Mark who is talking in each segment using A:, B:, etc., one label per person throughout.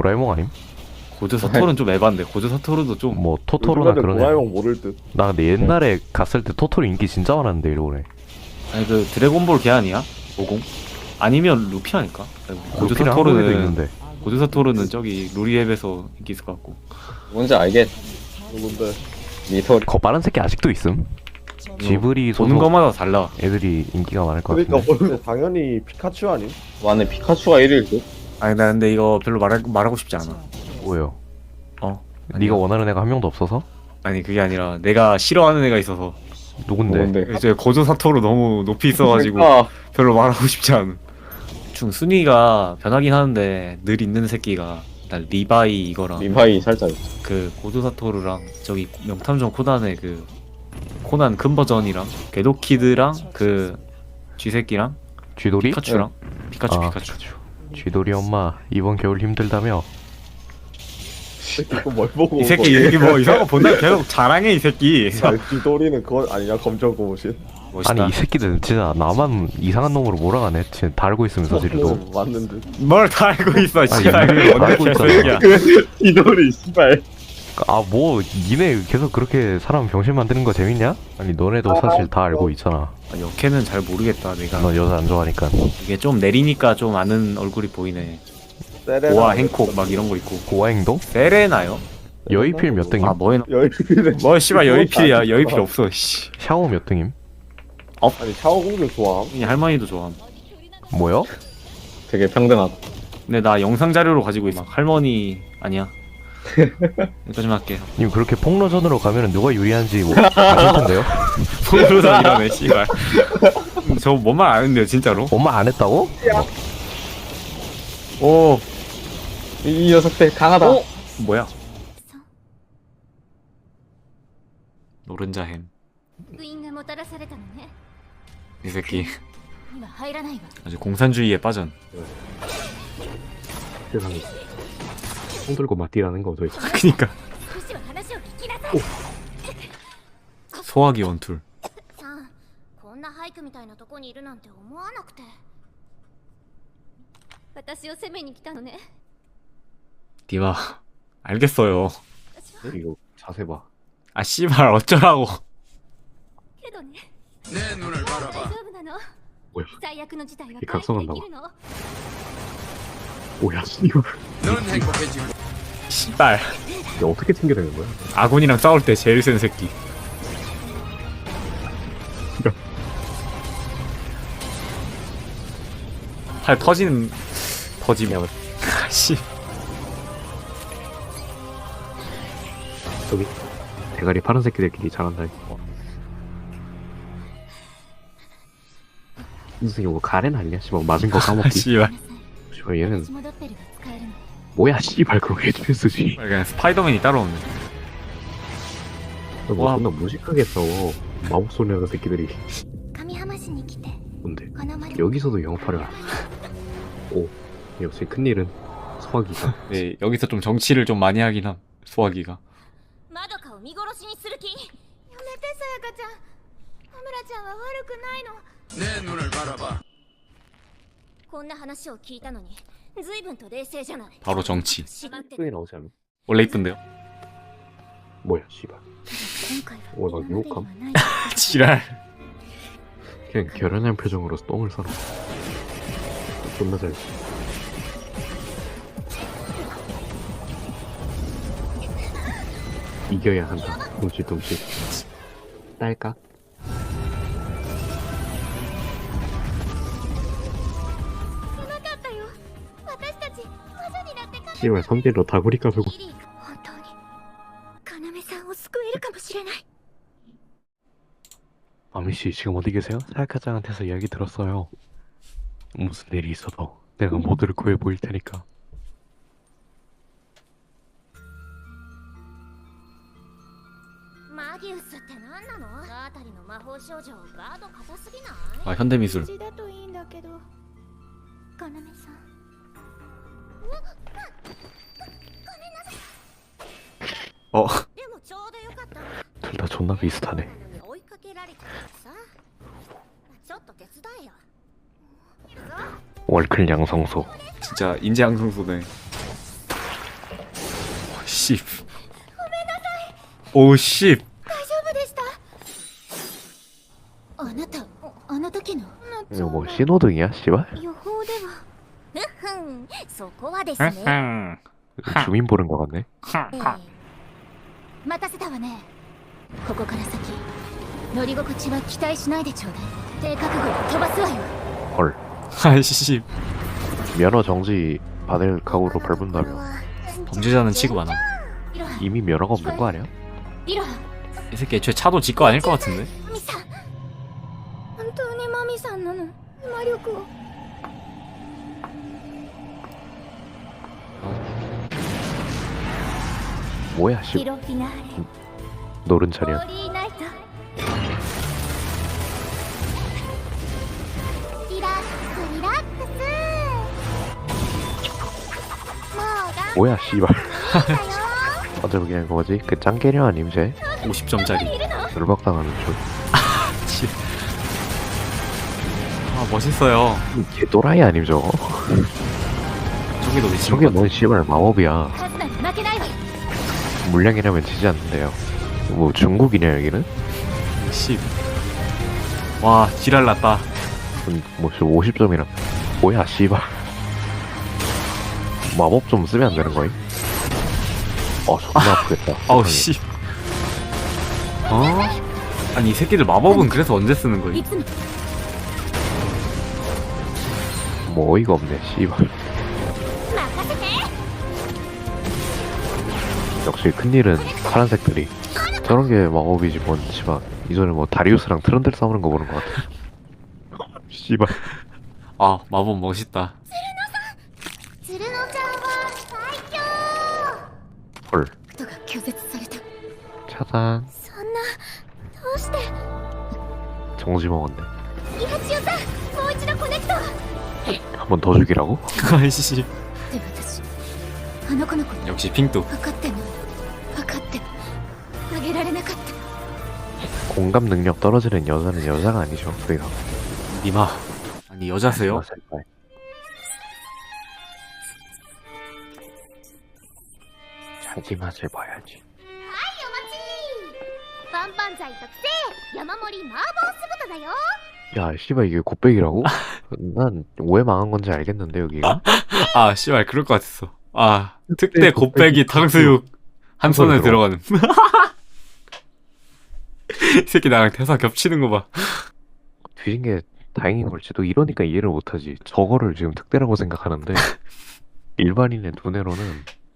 A: 도라에몽 아님?
B: 고조 사토르는 좀 에반데 고조 사토르도 좀
A: 뭐 토토로나 그러네.
C: 도라에몽 모를 듯.
A: 나 근데 옛날에 갔을 때 토토로 인기 진짜 많았는데 일본에.
B: 아니 그 드래곤볼 걔 아니야? 50? 아니면 루피 아닐까?
A: 한국에도
B: 사토르는
A: 있는데.
B: 고조 사토르는 저기 루리앱에서 인기 있을 것 같고
D: 뭔지 알겠.
C: 누군데?
D: 미토리.
A: 거 빠른 새끼 아직도 있음. 지브리
B: 보는
A: 소속
B: 거마다 달라
A: 애들이 인기가 많을 것
C: 그러니까
A: 같은데.
C: 뭐 당연히 피카츄 아님?
D: 완전 피카츄가 1일 듯.
B: 아니 나 근데 이거 별로 말 말하고 싶지 않아
A: 뭐요?
B: 어
A: 네가 원하는 애가 한 명도 없어서?
B: 아니 그게 아니라 내가 싫어하는 애가 있어서
A: 누군데?
D: 뭔데?
B: 이제 고조 사토르 너무 높이 있어가지고
D: 그러니까
B: 별로 말하고 싶지 않은 중 순위가 변하긴 하는데 늘 있는 새끼가 일단 리바이 이거랑
D: 리파이 살짝.
B: 그 고조 사토르랑 저기 명탐정 코난의 그 코난 큰 버전이랑 궤도키드랑 그 쥐새끼랑
A: 쥐돌이?
B: 피카츄랑 피카츄
A: 아,
B: 피카츄
A: 쥐돌이 엄마 이번 겨울 힘들다며?
C: 이거 뭘 보고
B: 이 새끼 여기 뭐 이상한 거 본다 계속 자랑해 이 새끼
C: 쥐돌이는 그건 아니냐 검정 고무신.
B: 멋있다
A: 아니 이 새끼들 진짜 나만 이상한 놈으로 몰아가네. 진짜 다 알고 있으면서 지르도.
C: 어, 맞는 듯.
B: 뭘 다 알고 있어 씨발
A: 얘네들
B: 그게
A: 다
B: 뭔데
A: 알고 있잖아.
B: 개새끼야
D: 미토리 씨발.
A: 아 뭐 니네 계속 그렇게 사람 병신 만드는 거 재밌냐? 아니 너네도 사실 다 알고 있잖아.
B: 아, 역해는 잘 모르겠다 내가
A: 너 여자 안 좋아하니까.
B: 이게 좀 내리니까 좀 아는 얼굴이 보이네
C: 세레나.
B: 보아 행콕 막 이런 거 있고
A: 고아행동?
B: 세레나요?
A: 여의필 몇 등임?
B: 아 뭐해
C: 여의필에
B: 뭐 씨발 여의필이야 여의필 없어 씨
A: 샤오 몇 등임?
C: 아니 샤오공주 좋아함.
B: 이 할머니도 좋아함
A: 뭐요?
D: 되게 평등하다.
B: 근데 나 영상 자료로 가지고 있어 할머니 아니야 여기까지만 할게
A: 님 그렇게 폭로전으로 가면은 누가 유리한지 뭐 아실 텐데요?
B: 포르선 이러네 씨발 저 뭔 말 아는데요 진짜로
A: 엄마 안 했다고?
B: 오
D: 이, 이 녀석들 강하다.
B: 어? 뭐야 노른자 햄 이
E: 部員がもたらされたのね
B: 새끼
E: には入らないわ
B: 아주 공산주의에 빠전
A: 세상에 손 들고 맞디라는 거 도대체
B: 그니까
E: 少しは話を聞きなさい
B: 소화기 원툴
E: さんこんな廃墟みたいなとこにいるなんて思わなくて私を責めに来たのね
B: 디마 알겠어요
A: 이거 자세 봐
B: 아 씨발 어쩌라고
E: けどね大丈夫なの
A: 뭐야
E: 最悪の事態は
A: 이 각성한
E: 回避できるの
A: 뭐야 이거
B: 씨발
A: 이거 어떻게 챙겨내는 거야?
B: 아군이랑 싸울 때 제일 센 새끼 팔 터지는 터지면 씨
A: 저기 대가리 파란 새끼들끼리 잘한다 무슨 이거 가렌 아니야? 씨발 맞은 거 까먹기
B: 씨발
A: 씨발 얘는
E: 私もドッペルが使えるの
A: 뭐야 씨발 그럼 HPS지
B: 그냥 스파이더맨이 따로 없네
A: 뭐
B: 와.
A: 존나 무식하게 싸워 마법 소녀 새끼들이
E: 上浜市に来て
A: 뭔데
E: この森
A: 여기서도 영파를 하 오 역시 큰일은 소화기가
B: 네 여기서 좀 정치를 좀 많이 하긴 함 소화기가
E: まどかを見殺しにする気やめてさやかちゃん羽村ちゃんは悪くないのこんな話を聞いたのに随分と冷静じゃない
B: 바로 정치
E: 縛って
A: 끄에 나오지 않아?
B: 원래 이쁜데요
A: 뭐야 씨발
E: 今回は
A: 오, 나
E: 今までには
A: 유혹함.
E: ない
B: 지랄
A: 그냥 결연한 표정으로 똥을 싸라 존나 잘 이겨야 한다 둠칫둠칫 딸까?
E: なかったよ私たち魔女になってか
A: 씨발 선비로 다구리 까불고
E: ギリー本当に要さんを救えるかもしれない
A: 아미씨 지금 어디 계세요? 사약카장한테서 이야기 들었어요 무슨 일이 있어도 내가 모두를 구해 보일 테니까.
B: 아 현대 미술. 어.
A: 둘다 어? 존나 비슷하네. 월클 양성소
B: 진짜 인재양성소네 씨. 오 씨.
E: 大丈夫でしたあなたあの時の
A: 이거 뭐 신호등이야 씨발?
E: 予報ではふふんそこはですね
A: 주민 보는 거 같네
E: ええ待たせたわねここから先乗り心地は期待しないでちょうだい低覚悟で飛ばすわよ
A: 헐
B: 아이씨.
A: 면허 정지 받을 각오로 밟은다며
B: 범죄자는 취급 안 함.
E: イロハ
A: 이미 면허가 없는 거 아니야?
E: イロハ
B: 이 새끼 애초에 차도 지 거 아닐 것 같은데.
E: マミさん本当にマミさんなの魔力を
A: 뭐야
E: ヒ
A: 씨
E: ロフィナーレ
A: 노른
E: ホ
A: 차량
E: ーリーナイト
A: 뭐야 씨발
E: 張ったよ
A: 어차피 그냥 그거지 그 짱깨녀 아님 쟤
B: 50점짜리.
E: いるの
A: 놀박당하는 줄
B: 아 멋있어요.
A: 걔 또라이 아님 저거?
B: 저기도 미친
A: 저게
B: 것 같아.
A: 뭔 씨발 마법이야
E: カズナに負けないわよ
A: 물량이라면 지지 않는데요 뭐 중국이냐 여기는?
B: 씨. 와 지랄 났다.
A: 음, 뭐 50점이라 뭐야 씨발 마법 좀 쓰면 안 되는 거임? 어, 존나 아, 프겠다
B: 아우 씨. 어? 아니 이 새끼들 마법은 그래서 언제 쓰는 거임?
A: 뭐 어이가 없네, 씨발. 역시 큰일은 파란색들이. 저런 게 마법이지, 뭔, 씨발. 이전에 뭐 다리우스랑 트런들 싸우는 거 보는 거 같아. 씨발.
B: 아 마법 멋있다.
A: 헐. 차단. 정지 먹었네. 한 번 더 죽이라고?
B: 아이씨. 역시
E: 핑또.
A: 공감 능력 떨어지는 여자는 여자가 아니죠. 우리가.
B: 이마. 아니 여자세요?
A: 아, 자기 맛을 봐야지.
E: 빤빤자이 특세 야마모리 마법스부터 나요.
A: 야, 씨발 이게 곱빼기라고? 난 왜 망한 건지 알겠는데 여기.
B: 아, 씨발 그럴 것 같았어. 아, 특대 곱빼기 탕수육 한 손에 들어가는. 이 새끼 나랑 대사 겹치는 거 봐.
A: 뒤진 게 다행인 걸지도 이러니까 이해를 못하지. 저거를 지금 특대라고 생각하는데 일반인의 두뇌로는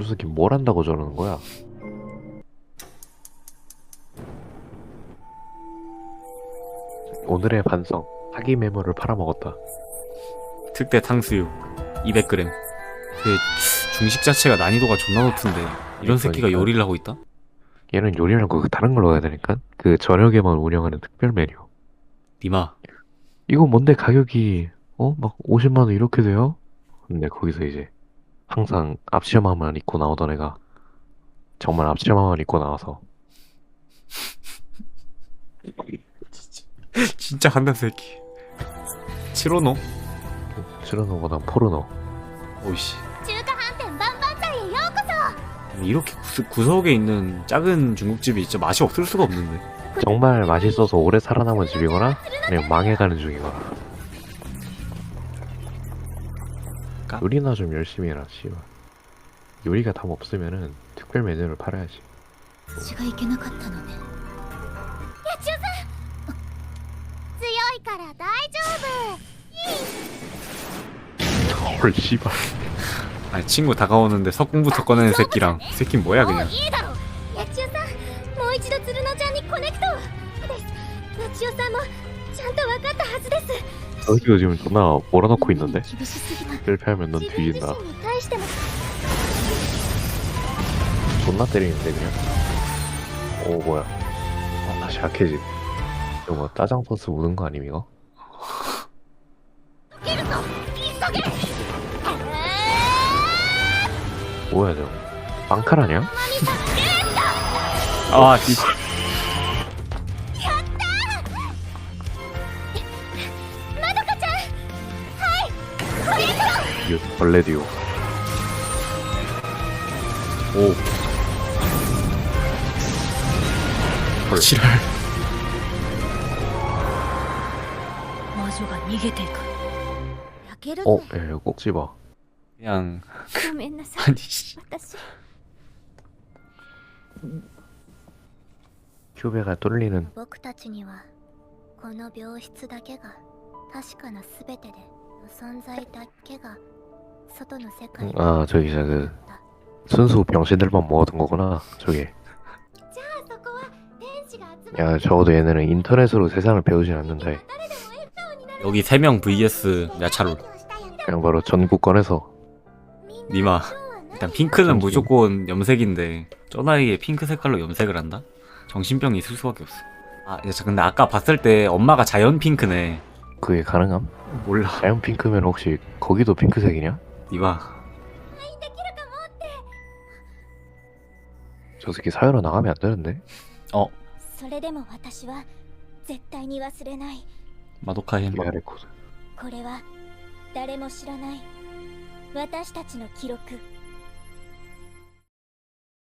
A: 이 새끼 뭘 한다고 저러는 거야? 오늘의 반성 사기 메모를 팔아먹었다
B: 특대 탕수육 200g. 그 중식 자체가 난이도가 존나 높은데 이런 새끼가
A: 그러니까.
B: 요리를 하고 있다?
A: 얘는 요리랑 그 다른 걸로 가야 되니까 그 저녁에만 운영하는 특별 메뉴
B: 니마.
A: 이거 뭔데 가격이 어? 막 50만 원 이렇게 돼요? 근데 거기서 이제 항상 앞치마만 입고 나오던 애가 정말 앞치마만 입고 나와서
B: 진짜 간단 새끼 치로노.
A: 치르노보단 포르노.
B: 오이씨. 이렇게 구석에 있는 작은 중국집이 진짜 맛이 없을 수가 없는데.
A: 정말 맛있어서 오래 살아남은 집이거나 아니면 망해가는 중이거나
B: 까?
A: 요리나 좀 열심히 해라 씨발 요리가 답 없으면은 특별 메뉴를 팔아야지
E: 私がいけなかったのね八千代さん強いから大丈
A: 헐 씨발
B: 아니 친구 다가오는데 석궁부터 꺼내는 새끼랑 이 새끼 뭐야
E: 夫も
B: 그냥
E: ういいだろ八千代さんもう一度鶴乃ちゃんにコネクトです八千代さんもちゃんと分かったはずです
A: 여기도 지금 존나 몰아넣고 있는데
E: 厳しすぎた
A: 실패하면 넌
E: 自分自
A: 뒤진다
E: 身に対しても
A: 존나 때리는데 그냥 오 뭐야 아, 다시 약해지 이거 뭐 따장 버스 묻은 거 아님 이거? 뭐야 저거 빵칼 아니야?
B: 아 씨.
A: 이거 벌레디오
B: 오. 지랄.
F: 魔女が逃げていく
E: 焼ける
A: 어?
E: ぜ
A: 야 이거 꼭 집어
B: 그냥
E: ごめんなさい
B: 아니 씨.
E: 私
A: 큐베가 뚫리는
E: 僕たちにはこの病室だけが確かな全てで存在だけが
A: 아 저기 저그 순수 병신들만 모아둔 거구나 저게. 야 적어도 얘네는 인터넷으로 세상을 배우진 않는데.
B: 여기 3명 vs 야차로.
A: 그냥 바로 전국권에서.
B: 니마 일단 핑크는 전지. 무조건 염색인데 저 나이에 핑크 색깔로 염색을 한다? 정신병이 있을 수밖에 없어. 아 야, 자, 근데 아까 봤을 때 엄마가 자연 핑크네.
A: 그게 가능함?
B: 몰라.
A: 자연 핑크면 혹시 거기도 핑크색이냐?
B: 니마.
A: 저 새끼 사회로 나가면 안 되는데?
E: それでも私は絶対に忘れない
B: 마도카 햄.
A: 미아 레코드
E: これは誰も知らない私たちの記録